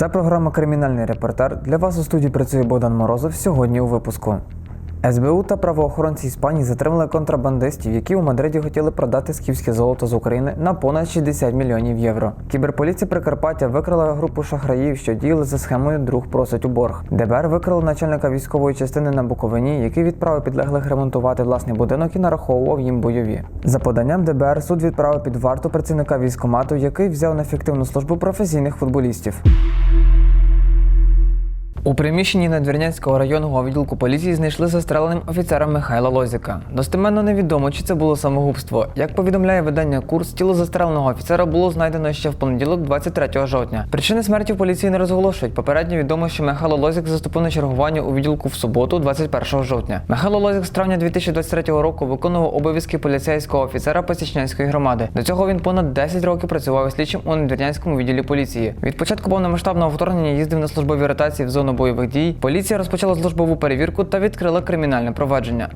Це програма Кримінальний репортер. Для вас у студії працює Богдан Морозов. Сьогодні у випуску. СБУ та правоохоронці Іспанії затримали контрабандистів, які у Мадриді хотіли продати скіфське золото з України на понад 60 мільйонів євро. Кіберполіція Прикарпаття викрила групу шахраїв, що діяли за схемою друг просить у борг. ДБР викрило начальника військової частини на Буковині, який відправив підлеглих ремонтувати власний будинок і нараховував їм бойові. За поданням ДБР суд відправив під варту працівника військкомату, який взяв на фіктивну службу професійних футболістів. У приміщенні Надвірнянського районного відділку поліції знайшли застреленим офіцера Михайла Лозіка. Достеменно невідомо, чи це було самогубство. Як повідомляє видання курс, тіло застреленого офіцера було знайдено ще в понеділок, 23 жовтня. Причини смерті в поліції не розголошують. Попередньо відомо, що Михайло Лозік заступив на чергування у відділку в суботу, 21 жовтня. Михайло Лозік з травня 2023 року виконував обов'язки поліцейського офіцера Посічнянської громади. До цього він понад 10 років працював слідчим у Надвірнянському відділі поліції. Від початку повномасштабного вторгнення їздив на службові ротації в зону бойових дій. Поліція розпочала службову перевірку та відкрила кримінальне провадження.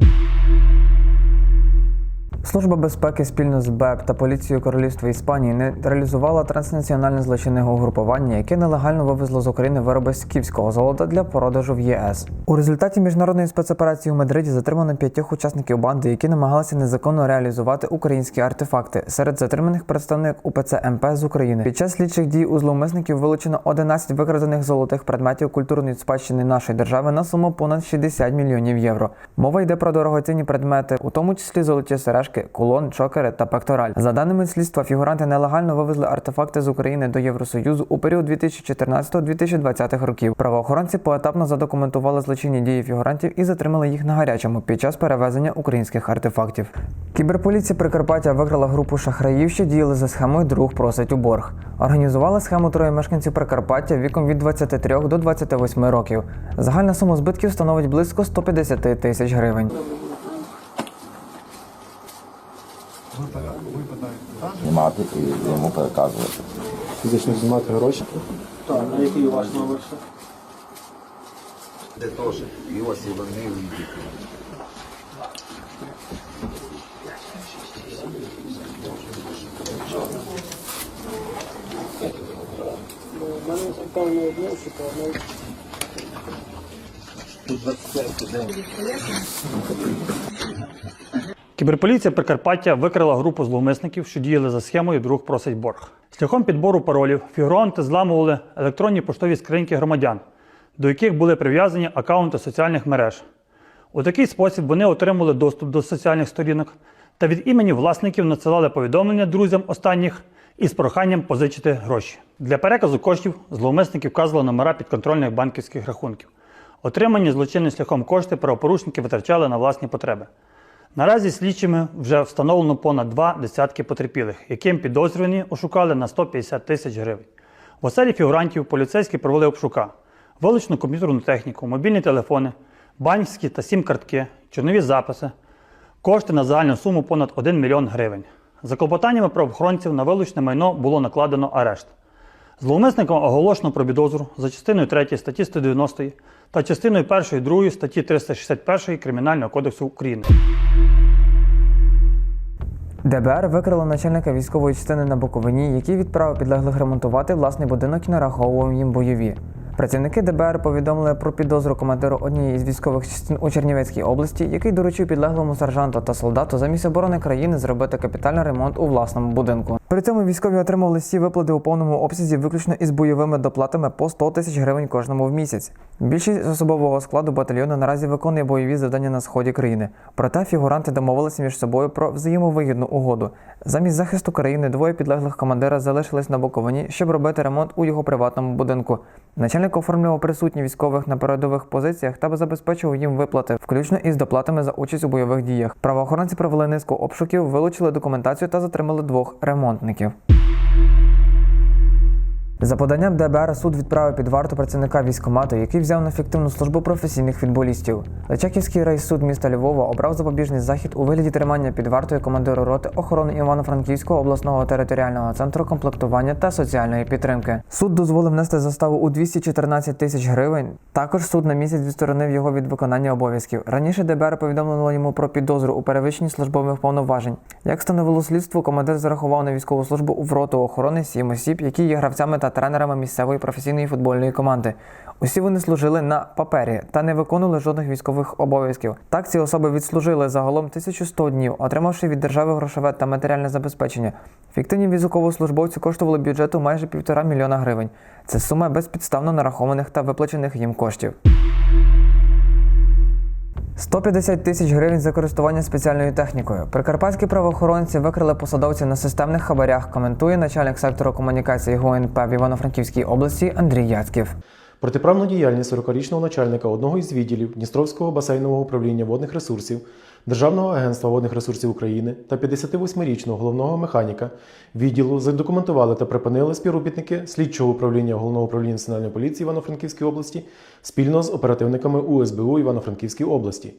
Служба безпеки спільно з БЕП та поліцією Королівства Іспанії нейтралізувала транснаціональне злочинне угрупування, яке нелегально вивезло з України вироби скіфського золота для продажу в ЄС. У результаті міжнародної спецоперації у Мадриді затримано п'ятьох учасників банди, які намагалися незаконно реалізувати українські артефакти. Серед затриманих представник УПЦ МП з України. Під час слідчих дій у зловмисників вилучено 11 викрадених золотих предметів культурної спадщини нашої держави на суму понад 60 мільйонів євро. Мова йде про дорогоцінні предмети, у тому числі золоті сережки, кулон, чокери та пектораль. За даними слідства, фігуранти нелегально вивезли артефакти з України до Євросоюзу у період 2014-2020 років. Правоохоронці поетапно задокументували злочинні дії фігурантів і затримали їх на гарячому під час перевезення українських артефактів. Кіберполіція Прикарпаття викрила групу шахраїв, що діяли за схемою Друг просить у борг. Організували схему троє мешканців Прикарпаття віком від 23 до 28 років. Загальна сума збитків становить близько 150 тисяч гривень. Знімати і йому переказувати. Фізично знімати гроші. Так, на який ваш номер ще? Де теж і ось і вони війдуть. У мене питання Кіберполіція Прикарпаття викрила групу зловмисників, що діяли за схемою Друг просить борг. Шляхом підбору паролів фігуранти зламували електронні поштові скриньки громадян, до яких були прив'язані акаунти соціальних мереж. У такий спосіб вони отримали доступ до соціальних сторінок та від імені власників надсилали повідомлення друзям останніх із проханням позичити гроші. Для переказу коштів зловмисники вказували номера підконтрольних банківських рахунків. Отримані злочинним шляхом кошти правопорушники витрачали на власні потреби. Наразі слідчими вже встановлено понад два десятки потерпілих, яким підозрювані ошукали на 150 тисяч гривень. В оселі фігурантів поліцейські провели обшука, вилучено комп'ютерну техніку, мобільні телефони, банківські та сім-картки, чорнові записи, кошти на загальну суму понад 1 мільйон гривень. За клопотаннями правоохоронців на вилучне майно було накладено арешт. Зловмисникам оголошено про підозру за частиною 3 статті 190 та частиною 1 і 2 статті 361 Кримінального кодексу України. ДБР викрило начальника військової частини на Буковині, який відправив підлеглих ремонтувати власний будинок і нараховував їм бойові. Працівники ДБР повідомили про підозру командиру однієї з військових частин у Чернівецькій області, який доручив підлеглому сержанту та солдату замість оборони країни зробити капітальний ремонт у власному будинку. При цьому військові отримали всі виплати у повному обсязі, виключно із бойовими доплатами по 100 тисяч гривень кожному в місяць. Більшість особового складу батальйону наразі виконує бойові завдання на сході країни. Проте фігуранти домовилися між собою про взаємовигідну угоду. Замість захисту країни двоє підлеглих командира залишились на Буковині, щоб робити ремонт у його приватному будинку. Начальник оформлював присутні військових на передових позиціях та забезпечував їм виплати, включно із доплатами за участь у бойових діях. Правоохоронці провели низку обшуків, вилучили документацію та затримали двох ремонтників. За поданням ДБР суд відправив під варту працівника військкомату, який взяв на фіктивну службу професійних футболістів. Личаківський райсуд міста Львова обрав запобіжний захід у вигляді тримання під вартою командиру роти охорони Івано-Франківського обласного територіального центру комплектування та соціальної підтримки. Суд дозволив внести заставу у 214 тисяч гривень. Також суд на місяць відсторонив його від виконання обов'язків. Раніше ДБР повідомило йому про підозру у перевищенні службових повноважень. Як встановило слідство, командир зарахував на військову службу в роту охорони сім осіб, які є гравцями та тренерами місцевої професійної футбольної команди. Усі вони служили на папері та не виконували жодних військових обов'язків. Так ці особи відслужили загалом 1100 днів, отримавши від держави грошове та матеріальне забезпечення. Фіктивні військовослужбовці коштували бюджету майже півтора мільйона гривень. Це сума безпідставно нарахованих та виплачених їм коштів. 150 тисяч гривень за користування спеціальною технікою. Прикарпатські правоохоронці викрили посадовців на системних хабарях. Коментує начальник сектору комунікації ГУНП в Івано-Франківській області Андрій Яцьків. Протиправну діяльність 40-річного начальника одного із відділів Дністровського басейнового управління водних ресурсів Державного агентства водних ресурсів України та 58-річного головного механіка відділу задокументували та припинили співробітники слідчого управління головного управління національної поліції Івано-Франківської області спільно з оперативниками УСБУ Івано-Франківській області.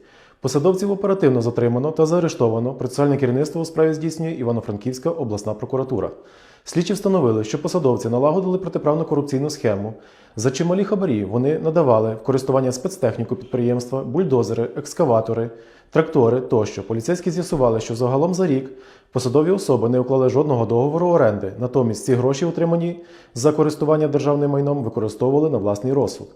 Посадовців оперативно затримано та заарештовано. Процесуальне керівництво у справі здійснює Івано-Франківська обласна прокуратура. Слідчі встановили, що посадовці налагодили протиправну корупційну схему. За чималі хабарі вони надавали в користування спецтехніку підприємства, бульдозери, екскаватори, трактори тощо. Поліцейські з'ясували, що загалом за рік посадові особи не уклали жодного договору оренди. Натомість ці гроші, отримані за користування державним майном, використовували на власний розсуд.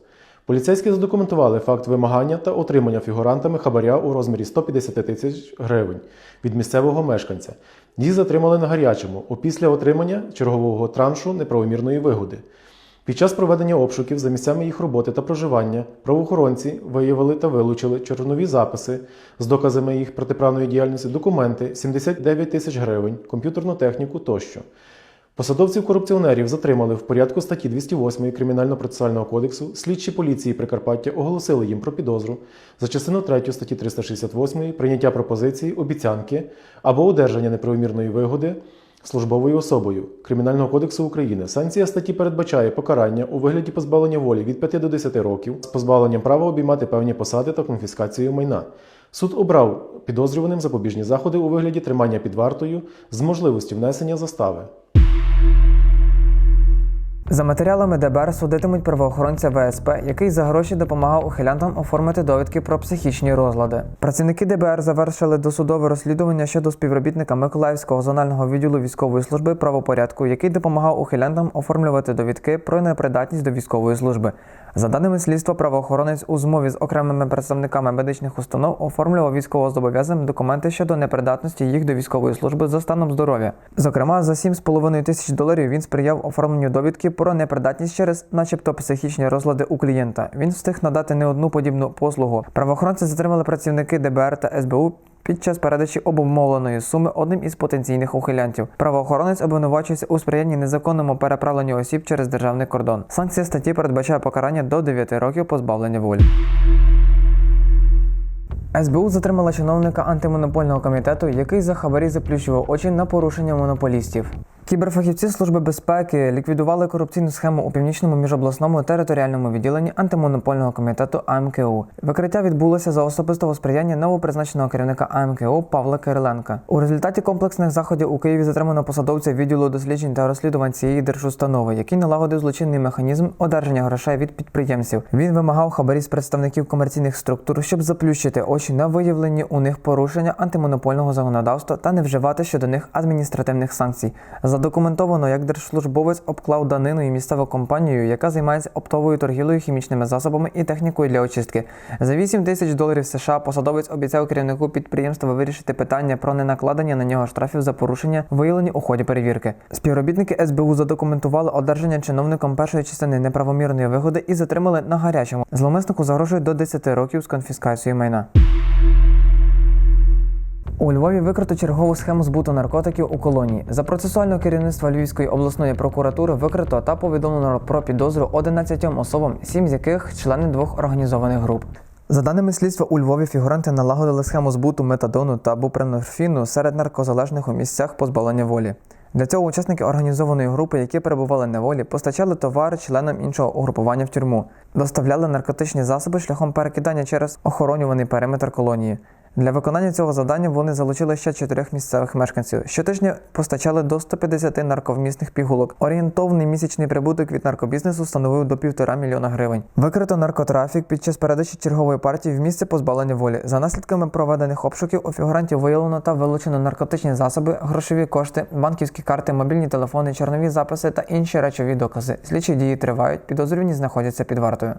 Поліцейські задокументували факт вимагання та отримання фігурантами хабаря у розмірі 150 тисяч гривень від місцевого мешканця. Їх затримали на гарячому опісля отримання чергового траншу неправомірної вигоди. Під час проведення обшуків за місцями їх роботи та проживання правоохоронці виявили та вилучили чорнові записи з доказами їх протиправної діяльності, документи, 79 тисяч гривень, комп'ютерну техніку тощо. Посадовців корупціонерів затримали в порядку статті 208 Кримінально-процесуального кодексу. Слідчі поліції Прикарпаття оголосили їм про підозру за частину 3 статті 368 прийняття пропозиції, обіцянки або одержання неправомірної вигоди службовою особою Кримінального кодексу України. Санкція статті передбачає покарання у вигляді позбавлення волі від 5 до 10 років з позбавленням права обіймати певні посади та конфіскацією майна. Суд обрав підозрюваним запобіжні заходи у вигляді тримання під вартою з можливістю внесення застави. За матеріалами ДБР судитимуть правоохоронця ВСП, який за гроші допомагав ухилянтам оформити довідки про психічні розлади. Працівники ДБР завершили досудове розслідування щодо співробітника Миколаївського зонального відділу військової служби правопорядку, який допомагав ухилянтам оформлювати довідки про непридатність до військової служби. За даними слідства, правоохоронець у змові з окремими представниками медичних установ оформлював військовозобов'язаним документи щодо непридатності їх до військової служби за станом здоров'я. Зокрема, за 7,5 тисяч доларів він сприяв оформленню довідки про непридатність через, начебто, психічні розлади у клієнта. Він встиг надати не одну подібну послугу. Правоохоронці затримали працівники ДБР та СБУ. Під час передачі обумовленої суми одним із потенційних ухилянтів правоохоронець обвинувачується у сприянні незаконному переправленню осіб через державний кордон. Санкція статті передбачає покарання до 9 років позбавлення волі. СБУ затримала чиновника антимонопольного комітету, який за хабарі заплющував очі на порушення монополістів. Кіберфахівці Служби безпеки ліквідували корупційну схему у північному міжобласному територіальному відділенні антимонопольного комітету АМКУ. Викриття відбулося за особистого сприяння новопризначеного керівника АМКУ Павла Кириленка. У результаті комплексних заходів у Києві затримано посадовця відділу досліджень та розслідувань цієї держустанови, який налагодив злочинний механізм одержання грошей від підприємців. Він вимагав хабарі з представників комерційних структур, щоб заплющити очі на виявлені у них порушення антимонопольного законодавства та не вживати щодо них адміністративних санкцій. Задокументовано, як держслужбовець обклав даниною місцеву компанію, яка займається оптовою торгівлею хімічними засобами і технікою для очистки. За 8 тисяч доларів США посадовець обіцяв керівнику підприємства вирішити питання про ненакладення на нього штрафів за порушення, виявлені у ході перевірки. Співробітники СБУ задокументували одержання чиновником першої частини неправомірної вигоди і затримали на гарячому. Зловмиснику загрожує до 10 років з конфіскацією майна. У Львові викрито чергову схему збуту наркотиків у колонії. За процесуального керівництва Львівської обласної прокуратури викрито та повідомлено про підозру 11 особам, сім з яких члени двох організованих груп. За даними слідства, у Львові фігуранти налагодили схему збуту метадону та бупренорфіну серед наркозалежних у місцях позбавлення волі. Для цього учасники організованої групи, які перебували на волі, постачали товари членам іншого угрупування в тюрму, доставляли наркотичні засоби шляхом перекидання через охоронюваний периметр колонії. Для виконання цього завдання вони залучили ще чотирьох місцевих мешканців. Щотижня постачали до 150 нарковмісних пігулок. Орієнтовний місячний прибуток від наркобізнесу становив до півтора мільйона гривень. Викрито наркотрафік під час передачі чергової партії в місце позбавлення волі. За наслідками проведених обшуків у фігурантів виявлено та вилучено наркотичні засоби, грошові кошти, банківські карти, мобільні телефони, чорнові записи та інші речові докази. Слідчі дії тривають, підозрювані знаходяться під вартою.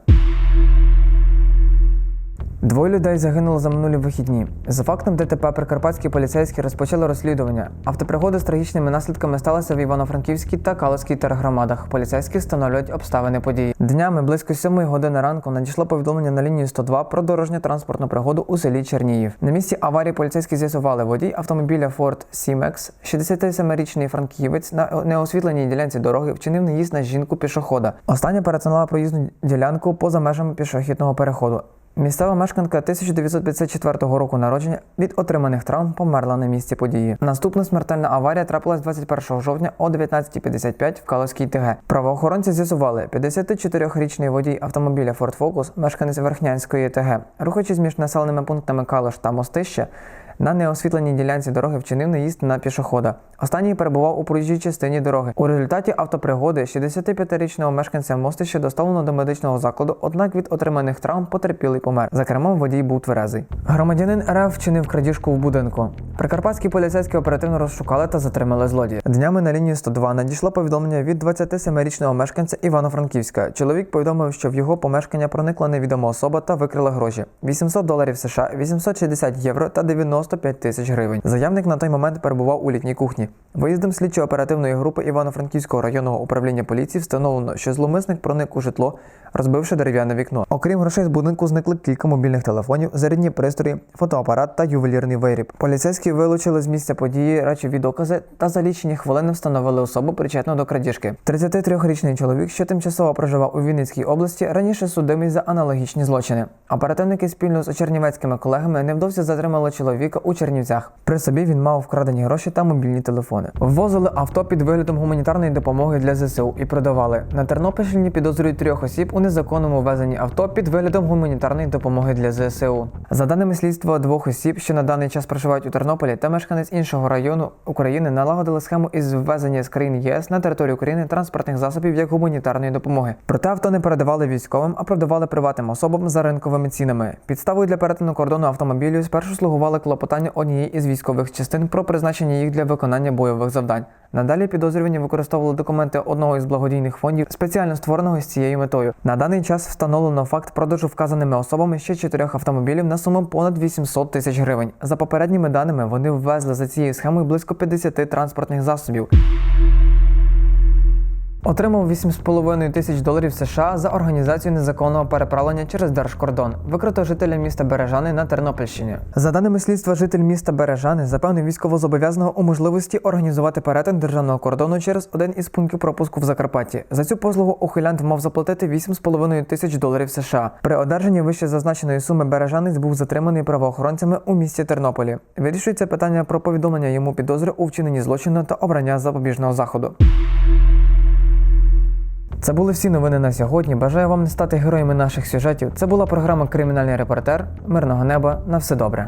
Двоє людей загинуло за минулі вихідні. За фактом ДТП прикарпатські поліцейські розпочали розслідування. Автопригода з трагічними наслідками сталася в Івано-Франківській та Калицькій тергромадах. Поліцейські встановлюють обставини події. Днями близько 7 години ранку надійшло повідомлення на лінію 102 про дорожньо-транспортну пригоду у селі Черніїв. На місці аварії поліцейські з'ясували водій автомобіля Ford Сімекс, 67-річний франківець на неосвітленій ділянці дороги вчинив наїзд на жінку пішохода. Остання перетинала проїзну ділянку поза межами пішохідного переходу. Місцева мешканка 1954 року народження від отриманих травм померла на місці події. Наступна смертельна аварія трапилась 21 жовтня о 19.55 в Калоській ТГ. Правоохоронці з'ясували, 54-річний водій автомобіля Ford Focus, мешканець Верхнянської ТГ, рухаючись між населеними пунктами Калош та Мостище, на неосвітленій ділянці дороги вчинив наїзд на пішохода. Останній перебував у проїжджій частині дороги. У результаті автопригоди 65-річного мешканця мостища доставлено до медичного закладу, однак від отриманих травм потерпілий помер. За водій був тверезий. Громадянин РФ вчинив крадіжку в будинку. Прикарпатські поліцейські оперативно розшукали та затримали злодія. Днями на лінії 102 надійшло повідомлення від 27-річного мешканця Івано-Франківська. Чоловік повідомив, що в його помешкання проникла невідома особа та викрила гроші: 800 доларів США, 860 євро та 95 тисяч гривень. Заявник на той момент перебував у літній кухні. Виїздом слідчо-оперативної групи Івано-Франківського районного управління поліції встановлено, що зловмисник проник у житло, розбивши дерев'яне вікно. Окрім грошей з будинку зникли кілька мобільних телефонів, зарядні пристрої, фотоапарат та ювелірний виріб. Поліцейські вилучили з місця події речові докази та за лічені хвилини встановили особу причетну до крадіжки. 33-річний чоловік, що тимчасово проживав у Вінницькій області, раніше судимий за аналогічні злочини. Оперативники спільно з чернівецькими колегами невдовзі затримали чоловіка у Чернівцях. При собі він мав вкрадені гроші та мобільні телефони. Ввозили авто під виглядом гуманітарної допомоги для ЗСУ і продавали. На Тернопільщині підозрюють трьох осіб у незаконному ввезенні авто під виглядом гуманітарної допомоги для ЗСУ. За даними слідства, двох осіб, що на даний час проживають у Тернополі, та мешканець іншого району України налагодили схему із ввезення з країн ЄС на територію України транспортних засобів як гуманітарної допомоги. Проте авто не передавали військовим, а продавали приватним особам за ринковими цінами. Підставою для перетину кордону автомобілів спершу слугували клопотання однієї із військових частин про призначення їх для виконання бойових завдань. Надалі підозрювані використовували документи одного із благодійних фондів, спеціально створеного з цією метою. На даний час встановлено факт продажу вказаними особами ще чотирьох автомобілів на суму понад 800 тисяч гривень. За попередніми даними, вони ввезли за цією схемою близько 50 транспортних засобів. Отримав 8,5 тисяч доларів США за організацію незаконного переправлення через держкордон. Викрито жителя міста Бережани на Тернопільщині. За даними слідства, житель міста Бережани запевнив військовозобов'язаного у можливості організувати перетин державного кордону через один із пунктів пропуску в Закарпатті. За цю послугу ухилянт мав заплатити 8,5 тисяч доларів США. При одержанні вище зазначеної суми бережанець був затриманий правоохоронцями у місті Тернополі. Вирішується питання про повідомлення йому підозри у вчиненні злочину та обрання запобіжного заходу. Це були всі новини на сьогодні. Бажаю вам не стати героями наших сюжетів. Це була програма Кримінальний репортер. Мирного неба на все добре.